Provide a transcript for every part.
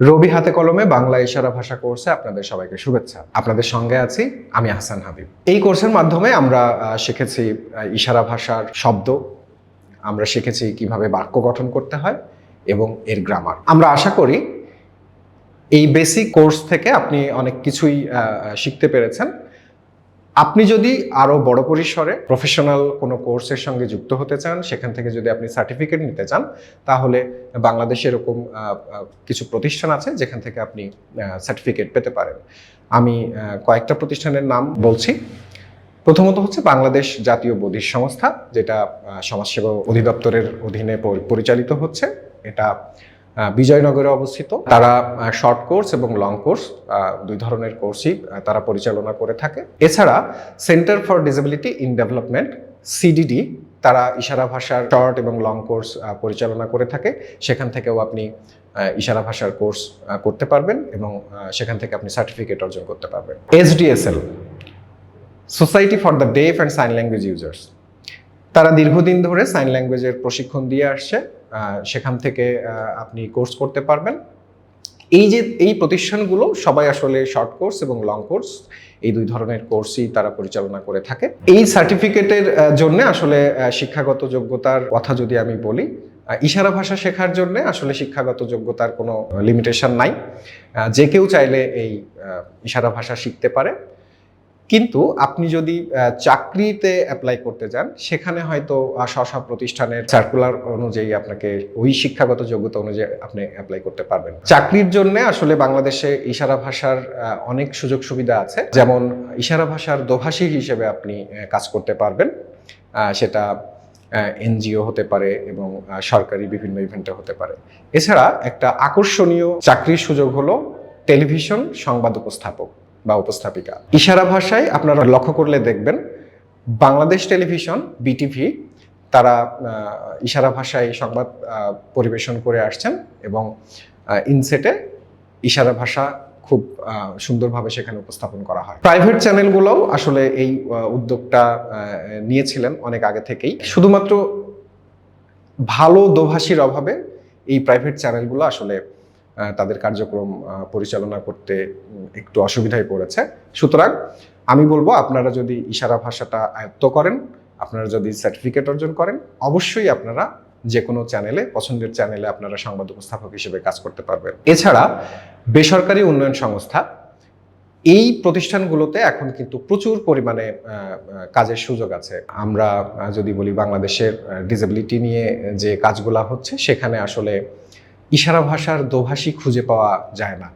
রবি হাতে কলমে বাংলা ইশারা ভাষা কোর্সে আপনাদের সবাইকে শুভেচ্ছা। আপনাদের সঙ্গে আছি আমি হাসান হাবিব। এই কোর্সের মাধ্যমে আমরা শিখেছি ইশারা ভাষার শব্দ। আমরা শিখেছি কীভাবে বাক্য গঠন করতে হয় এবং এর গ্রামার আমরা আশা করি এই বেসিক কোর্স থেকে আপনি অনেক কিছুই শিখতে পেরেছেন। আপনি যদি আরও বড় পরিসরে প্রফেশনাল কোনো কোর্সের সঙ্গে যুক্ত হতে চান, সেখান থেকে যদি আপনি সার্টিফিকেট নিতে চান, তাহলে বাংলাদেশে এরকম কিছু প্রতিষ্ঠান আছে যেখান থেকে আপনি সার্টিফিকেট পেতে পারেন। আমি কয়েকটা প্রতিষ্ঠানের নাম বলছি। প্রথমত হচ্ছে বাংলাদেশ জাতীয় বধির সংস্থা, যেটা সমাজসেবা অধিদপ্তরের অধীনে পরিচালিত হচ্ছে। এটা বিজয়নগরে অবস্থিত। তারা শর্ট কোর্স এবং লং কোর্স দুই ধরনের কোর্সই তারা পরিচালনা করে থাকে। এছাড়া centre for disability in development CDD তারা ইশারা ভাষার শর্ট এবং লং কোর্স পরিচালনা করে থাকে। সেখান থেকেও আপনি ইশারা ভাষার কোর্স করতে পারবেন এবং সেখান থেকে আপনি সার্টিফিকেট অর্জন করতে পারবেন। SDSL society for the deaf and sign language users তারা দীর্ঘদিন ধরে সাইন ল্যাঙ্গুয়েজের প্রশিক্ষণ দিয়ে আসছে। সেখান থেকে আপনি কোর্স করতে পারবেন। এই যে, এই প্রতিষ্ঠানগুলো সবাই আসলে শর্ট কোর্স এবং লং কোর্স এই দুই ধরনের কোর্সই তারা পরিচালনা করে থাকে। এই সার্টিফিকেটের জন্য আসলে শিক্ষাগত যোগ্যতার কথা যদি আমি বলি ইশারা ভাষা শেখার জন্য আসলে শিক্ষাগত যোগ্যতার কোনো লিমিটেশন নাই। যে কেউ চাইলে এই ইশারা ভাষা শিখতে পারে। কিন্তু আপনি যদি চাকরিতে অ্যাপ্লাই করতে যান সেখানে হয়তো স্ব প্রতিষ্ঠানের সার্কুলার অনুযায়ী আপনাকে ওই শিক্ষাগত যোগ্যতা অনুযায়ী আপনি অ্যাপ্লাই করতে পারবেন। চাকরির জন্য আসলে বাংলাদেশে ইশারা ভাষার অনেক সুযোগ সুবিধা আছে। যেমন ইশারা ভাষার দোভাষী হিসেবে আপনি কাজ করতে পারবেন। সেটা এনজিও হতে পারে এবং সরকারি বিভিন্ন ইভেন্টে হতে পারে। এছাড়া একটা আকর্ষণীয় চাকরির সুযোগ হলো টেলিভিশন সংবাদ উপস্থাপক। বা উপস্থাপিকা। ইশারা ভাষায় আপনারা লক্ষ্য করলে দেখবেন, বাংলাদেশ টেলিভিশন, বিটিভি, তারা ইশারা ভাষায় সংবাদ পরিবেশন করে আসছেন এবং ইনসেটে ইশারা ভাষা খুব সুন্দরভাবে সেখানে উপস্থাপন করা হয়। প্রাইভেট চ্যানেলগুলোও আসলে এই উদ্যোগটা নিয়েছিলেন অনেক আগে থেকেই। শুধুমাত্র ভালো দোভাষীর অভাবে এই প্রাইভেট চ্যানেলগুলো আসলে তাদের কার্যক্রম পরিচালনা করতে একটু অসুবিধায় পড়েছে। সুতরাং আমি বলব, আপনারা যদি ইশারা ভাষাটা আয়ত্ত করেন, আপনারা যদি সার্টিফিকেট অর্জন করেন, অবশ্যই আপনারা যে কোনো চ্যানেলে পছন্দের চ্যানেলে আপনারা সংবাদ উপস্থাপক হিসেবে কাজ করতে পারবেন। এছাড়া, বেসরকারি উন্নয়ন সংস্থা, এই প্রতিষ্ঠানগুলোতে এখন কিন্তু প্রচুর পরিমাণে কাজের সুযোগ আছে। আমরা যদি বলি বাংলাদেশের ডিসেবিলিটি নিয়ে যে কাজগুলো হচ্ছে, সেখানে আসলে ইশারা ভাষার দোভাষী খুঁজে পাওয়া যায় না।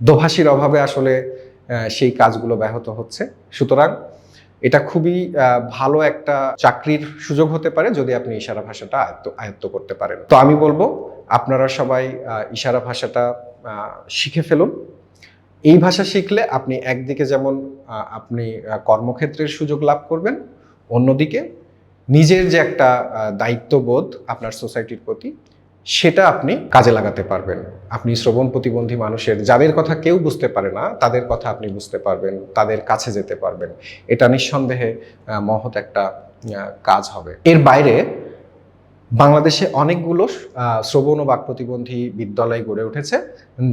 দোভাষীর অভাবে আসলে সেই কাজগুলো ব্যাহত হচ্ছে। সুতরাং এটা খুবই ভালো একটা চাকরির সুযোগ হতে পারে যদি আপনি ইশারা ভাষাটা আয়ত্ত আয়ত্ত করতে পারেন। তো আমি বলব, আপনারা সবাই ইশারা ভাষাটা শিখে ফেলুন। এই ভাষা শিখলে আপনি একদিকে যেমন আপনি কর্মক্ষেত্রের সুযোগ লাভ করবেন, অন্যদিকে নিজের যে একটা দায়িত্ববোধ আপনার সোসাইটির প্রতি সেটা আপনি কাজে লাগাতে পারবেন। আপনি শ্রবণ প্রতিবন্ধী মানুষের, যাদের কথা কেউ বুঝতে পারে না, তাদের কথা আপনি বুঝতে পারবেন, তাদের কাছে যেতে পারবেন। এটা নিঃসন্দেহে মহৎ একটা কাজ হবে। এর বাইরে বাংলাদেশে অনেকগুলো শ্রবণ ও বাক প্রতিবন্ধী বিদ্যালয় গড়ে উঠেছে,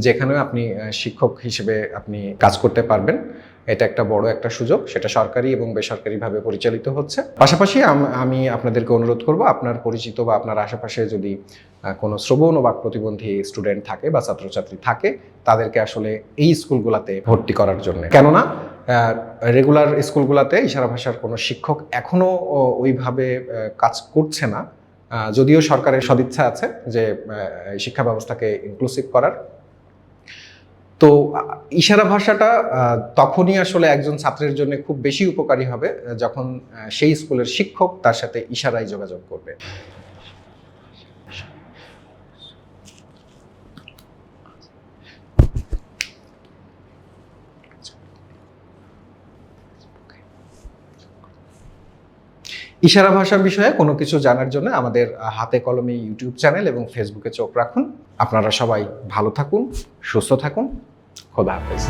যেখানেও আপনি শিক্ষক হিসেবে আপনি কাজ করতে পারবেন। এটা একটা বড় একটা সুযোগ সেটা সরকারি এবং বেসরকারিভাবে পরিচালিত হচ্ছে। পাশাপাশি আমি আপনাদেরকে অনুরোধ করব আপনার পরিচিত বা আপনার আশেপাশে যদি কোনো শ্রবণ বাক প্রতিবন্ধী স্টুডেন্ট থাকে বা ছাত্রছাত্রী থাকে তাদেরকে আসলে এই স্কুলগুলোতে ভর্তি করার জন্য। কেননা রেগুলার স্কুলগুলোতে ইশারা ভাষার কোনো শিক্ষক এখনও ও, ওইভাবে কাজ করছে না। যদিও সরকারের সদিচ্ছা আছে যে শিক্ষা ব্যবস্থাকে ইনক্লুসিভ করার। তো, ইশারা ভাষাটা তখনই আসলে একজন ছাত্রের জন্য খুব বেশি উপকারী হবে যখন সেই স্কুলের শিক্ষক তার সাথে ইশারায় যোগাযোগ করবে। ইশারা ভাষা বিষয়ে কোনো কিছু জানার জন্য আমাদের হাতে কলমে ইউটিউব চ্যানেল এবং ফেসবুকে চোখ রাখুন। আপনারা সবাই ভালো থাকুন, সুস্থ থাকুন। Roda, rapaz.